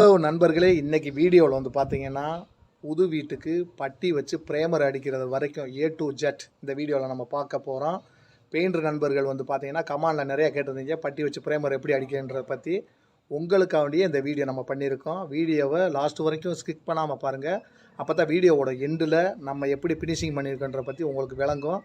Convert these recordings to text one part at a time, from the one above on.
Hello நண்பர்களே இன்னைக்கு வீடியோவில் வந்து பார்த்தீங்கன்னா புது வீட்டுக்கு பட்டி வச்சு பிரேமர் அடிக்கிறது வரைக்கும் ஏ டு ஜெட் இந்த வீடியோவில் நம்ம பார்க்க போகிறோம் பெயிண்டர் நண்பர்கள் வந்து பார்த்தீங்கன்னா கமாண்டில் நிறையா கேட்டிருந்தீங்க. பட்டி வச்சு பிரேமர் எப்படி அடிக்கிறன்றதை பற்றி உங்களுக்காண்டியே இந்த வீடியோ நம்ம பண்ணியிருக்கோம். வீடியோவை லாஸ்ட் வரைக்கும் ஸ்கிப் பண்ணாமல் பாருங்கள் அப்போ தான் வீடியோவோட எண்டில் நம்ம எப்படி ஃபினிஷிங் பண்ணியிருக்கோன்றதை பற்றி உங்களுக்கு விளங்கும்.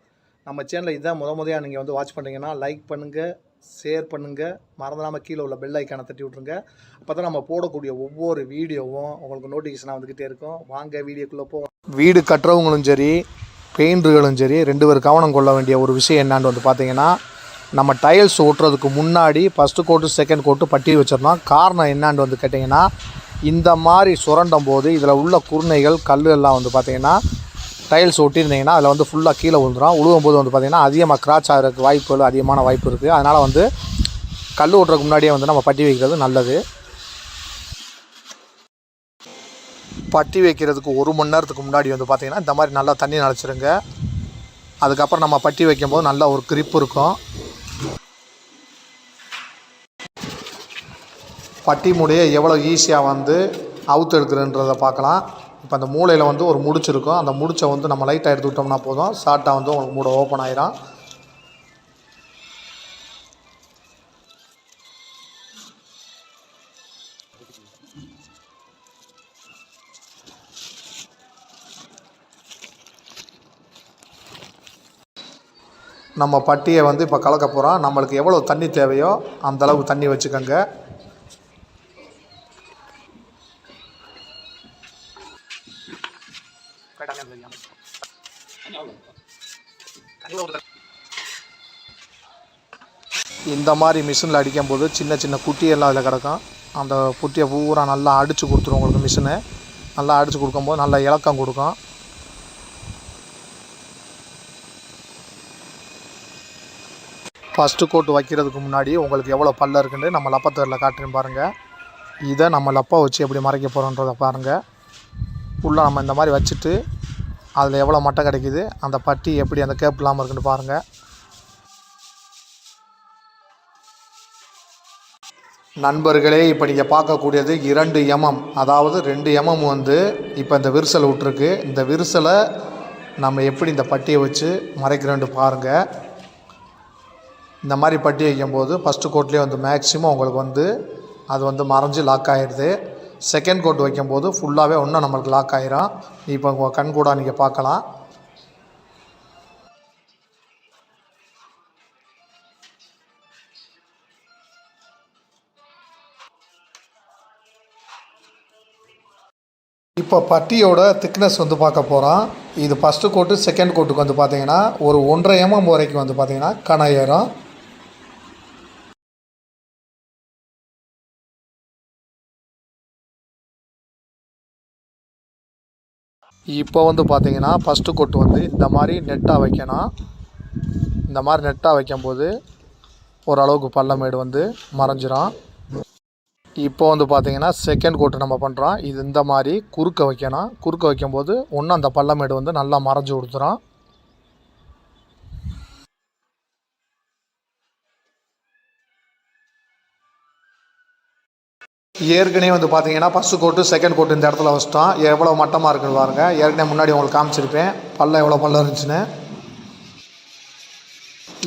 நம்ம சேனலில் இதான் முத முதையாக நீங்கள் வந்து வாட்ச் பண்ணுறீங்கன்னா லைக் பண்ணுங்கள் ஷேர் பண்ணுங்கள் மறந்துடாமல் கீழே உள்ள பெல் ஐக்கானை தட்டி விட்ருங்க அப்போ தான் நம்ம போடக்கூடிய ஒவ்வொரு வீடியோவும் உங்களுக்கு நோட்டிஃபிகேஷனாக வந்துக்கிட்டே இருக்கும். வாங்க வீடியோக்குள்ளே போ வீடு கட்டுறவங்களும் சரி பெயிண்டர்களும் சரி ரெண்டு பேர் கவனம் கொள்ள வேண்டிய ஒரு விஷயம் என்னான்னு வந்து பார்த்தீங்கன்னா நம்ம டைல்ஸ் ஓட்டுறதுக்கு முன்னாடி ஃபஸ்ட்டு கோட்டு செகண்ட் கோட்டு பட்டி வச்சிடணும் காரணம் என்னான்னு வந்து கேட்டிங்கன்னா இந்த மாதிரி சுரண்டும் போது இதில் உள்ள குருணைகள் கல் எல்லாம் வந்து பார்த்திங்கன்னா டைல்ஸ் ஒட்டியிருந்தீங்கன்னா அதில் வந்து ஃபுல்லாக கீழே விழுந்துடும் உழுவும் போது வந்து பார்த்திங்கன்னா அதிகமாக கிராச் ஆகிறதுக்கு வாய்ப்புகள் அதிகமான வாய்ப்பு இருக்குது அதனால் வந்து கல் ஓட்டுறதுக்கு முன்னாடியே வந்து நம்ம பட்டி வைக்கிறது நல்லது. பட்டி வைக்கிறதுக்கு ஒரு மணி நேரத்துக்கு முன்னாடி வந்து பார்த்திங்கன்னா இந்த மாதிரி நல்லா தண்ணி நினச்சிருங்க. அதுக்கப்புறம் நம்ம பட்டி வைக்கும்போது நல்ல ஒரு grip இருக்கும். பட்டி மூடையை எவ்வளோ ஈஸியாக வந்து அவுத்து எடுக்கிறன்றதை பார்க்கலாம். இப்போ அந்த மூலையில் வந்து ஒரு முடிச்சு இருக்கும் அந்த முடிச்சை வந்து நம்ம லைட்டாக எடுத்து விட்டோம்னா போதும். ஷார்ட்டாக வந்து உங்களுக்கு மூடை ஓப்பன் ஆயிரும். நம்ம பட்டியை வந்து இப்போ கலக்க போகிறோம் நம்மளுக்கு எவ்வளோ தண்ணி தேவையோ அந்த அளவுக்கு தண்ணி வச்சுக்கோங்க. இந்த மாதிரி மிஷினில் அடிக்கும் போது சின்ன சின்ன குட்டியெல்லாம் அதில் கிடக்கும். அந்த குட்டியை பூரா நல்லா அடித்து கொடுத்துரும் உங்களுக்கு மிஷினு நல்லா அடித்து கொடுக்கும்போது நல்லா இலக்கம் கொடுக்கும். ஃபஸ்ட்டு கோட் வைக்கிறதுக்கு முன்னாடி உங்களுக்கு எவ்வளோ பல்ல இருக்குன்னு நம்ம லப்பத்தரில் காட்டுறேன் பாருங்கள் இதை நம்ம லப்பா வச்சு எப்படி மறைக்க போகிறோன்றதை பாருங்கள் ஃபுல்லாக நம்ம இந்த மாதிரி வச்சுட்டு அதில் எவ்வளோ மட்டை கிடைக்குது அந்த பட்டி எப்படி அந்த கேப் இல்லாமல் இருக்குன்னு பாருங்கள் நண்பர்களே இப்போ நீங்கள் பார்க்கக்கூடியது இரண்டு எம்எம் அதாவது ரெண்டு எம்எம் வந்து இப்போ இந்த விரிசல் விட்ருக்கு இந்த விரிசலை நம்ம எப்படி இந்த பட்டியை வச்சு மறைக்கிறோன்ட்டு பாருங்கள் இந்த மாதிரி பட்டி வைக்கும்போது ஃபஸ்ட்டு கோட்லேயே வந்து மேக்ஸிமம் உங்களுக்கு வந்து அது வந்து மறைஞ்சு லாக் ஆகிடுது செகண்ட் கோட் வைக்கும்போது ஃபுல்லாகவே இன்னும் நம்மளுக்கு லாக் ஆகிரும் இப்போ உங்கள் கண் கூட நீங்கள் பார்க்கலாம். இப்போ பட்டியோட திக்னஸ் வந்து பார்க்க போகிறோம் இது ஃபஸ்ட்டு கோட்டு செகண்ட் கோட்டுக்கு வந்து பார்த்திங்கன்னா ஒரு ஒன்றரை எம்எம் வரைக்கும் வந்து பார்த்திங்கன்னா கண இப்போ வந்து பார்த்தீங்கன்னா ஃபஸ்ட்டு கொட்டு வந்து இந்த மாதிரி நெட்டாக வைக்கணும். இந்த மாதிரி நெட்டாக வைக்கும்போது ஓரளவுக்கு பள்ளமேடு வந்து மறைஞ்சிரும். இப்போ வந்து பார்த்தீங்கன்னா செகண்ட் கோட்டு நம்ம பண்ணுறோம் இது இந்த மாதிரி குறுக்க வைக்கணும். குறுக்க வைக்கும்போது ஒன்று அந்த பள்ளமேடு வந்து நல்லா மறைஞ்சு கொடுத்துரும். ஏற்கனவே வந்து பார்த்தீங்கன்னா ஃபஸ்ட்டு கோட்டு செகண்ட் கோட்டு இந்த இடத்துல வச்சிட்டோம். எவ்வளோ மட்டமாக இருக்குன்னு பாருங்கள் ஏற்கனவே முன்னாடி உங்களுக்கு காமிச்சிருப்பேன். பள்ளம் எவ்வளோ பல்ல இருந்துச்சுன்னு.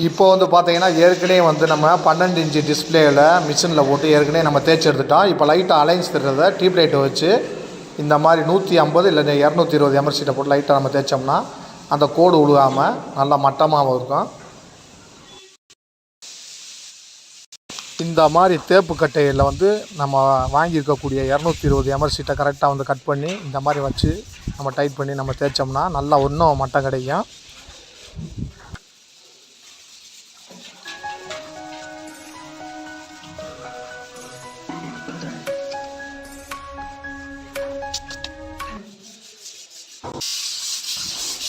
இப்போ வந்து பார்த்தீங்கன்னா ஏற்கனவே வந்து நம்ம பன்னெண்டு இன்ச்சு டிஸ்பிளேயில் மிஷினில் போட்டு ஏற்கனவே நம்ம தேய்ச்சி எடுத்துட்டோம். இப்போ லைட்டாக அலைன்ஸ் தர்றத டியூப் லைட்டை வச்சு இந்த மாதிரி நூற்றி ஐம்பது இல்லை இரநூத்தி இருபது எம்எல்சிட்டை போட்டு லைட்டாக நம்ம தேய்ச்சோம்னா அந்த கோடு உழுகாமல் நல்லா மட்டமாகவும் இருக்கும். இந்த மாதிரி தேப்பு கட்டையில் வந்து நம்ம வாங்கியிருக்கக்கூடிய இரநூத்தி இருபது எம்எஸ்சிட்டை கரெக்டாக வந்து கட் பண்ணி இந்த மாதிரி வச்சு நம்ம டைட் பண்ணி நம்ம தேய்ச்சோம்னா நல்லா இன்னும் மட்டம் கிடைக்கும்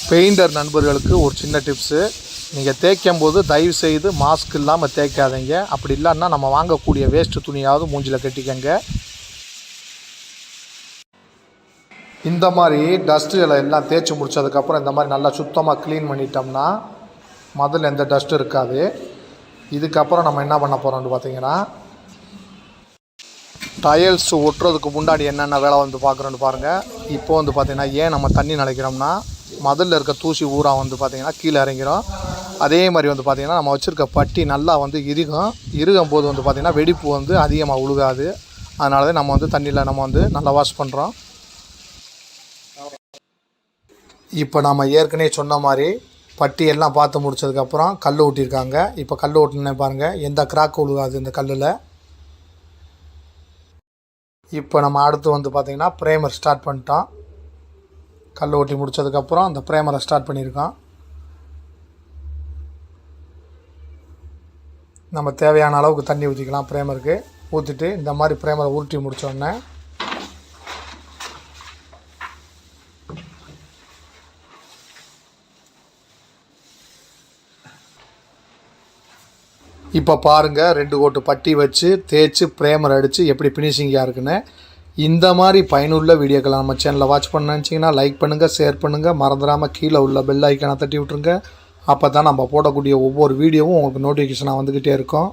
பெயிண்டர் நண்பர்களுக்கு ஒரு சின்ன டிப்ஸு நீங்கள் தேய்க்கும் போது தயவு செய்து மாஸ்க் இல்லாமல் தேய்க்காதீங்க. அப்படி இல்லைன்னா நம்ம வாங்கக்கூடிய வேஸ்ட்டு துணியாவது மூஞ்சில் கட்டிக்கங்க. இந்த மாதிரி டஸ்ட்டுகளை எல்லாம் தேய்ச்சி முடிச்சதுக்கப்புறம் இந்த மாதிரி நல்லா சுத்தமாக க்ளீன் பண்ணிட்டோம்னா முதல்ல எந்த டஸ்ட்டும் இருக்காது. இதுக்கப்புறம் நம்ம என்ன பண்ண போகிறோம்னு பார்த்தீங்கன்னா டயல்ஸ் ஒட்டுறதுக்கு முன்னாடி என்னென்ன வேலை வந்து பார்க்குறோன்னு பாருங்கள் இப்போ வந்து பார்த்திங்கன்னா ஏன் நம்ம தண்ணி நினைக்கிறோம்னா மதிலில் இருக்க தூசி ஊரா வந்து பார்த்திங்கன்னா கீழே இறங்கிரும். அதே மாதிரி வந்து பார்த்திங்கன்னா நம்ம வச்சுருக்க பட்டி நல்லா வந்து இறுகும். இறுகும் போது வந்து பார்த்திங்கன்னா வெடிப்பு வந்து அதிகமாக உழுகாது. அதனால தான் நம்ம வந்து தண்ணியில் நம்ம வந்து நல்லா வாஷ் பண்ணுறோம் இப்போ நம்ம ஏற்கனவே சொன்ன மாதிரி பட்டி எல்லாம் பார்த்து முடிச்சதுக்கப்புறம் கல் ஊட்டியிருக்காங்க. இப்போ கல் ஓட்டினே பாருங்கள் எந்த கிராக் உழுகாது இந்த கல்லில். இப்போ நம்ம அடுத்து வந்து பார்த்திங்கன்னா ப்ரேமர் ஸ்டார்ட் பண்ணிட்டோம். கல் ஓட்டி முடிச்சதுக்கப்புறம் அந்த ப்ரேமரை ஸ்டார்ட் பண்ணியிருக்கோம். நம்ம தேவையான அளவுக்கு தண்ணி ஊற்றிக்கலாம் ப்ரேமருக்கு ஊற்றிட்டு இந்த மாதிரி ப்ரேமரை உருட்டி முடித்தோடனே இப்போ பாருங்கள் ரெண்டு கோட்டு பட்டி வச்சு தேய்ச்சி ப்ரேமர் அடித்து எப்படி ஃபினிஷிங்காக இருக்குன்னு. இந்த மாதிரி பயனுள்ள வீடியோக்களை நம்ம சேனலில் வாட்ச் பண்ண நினச்சிங்கன்னா லைக் பண்ணுங்கள் ஷேர் பண்ணுங்கள் மறந்துடாமல் கீழே உள்ள பெல் ஐக்கானை தட்டி விட்ருங்க அப்போ தான் நம்ம போடக்கூடிய ஒவ்வொரு வீடியோவும் உங்களுக்கு நோட்டிஃபிகேஷனாக வந்துக்கிட்டே இருக்கும்.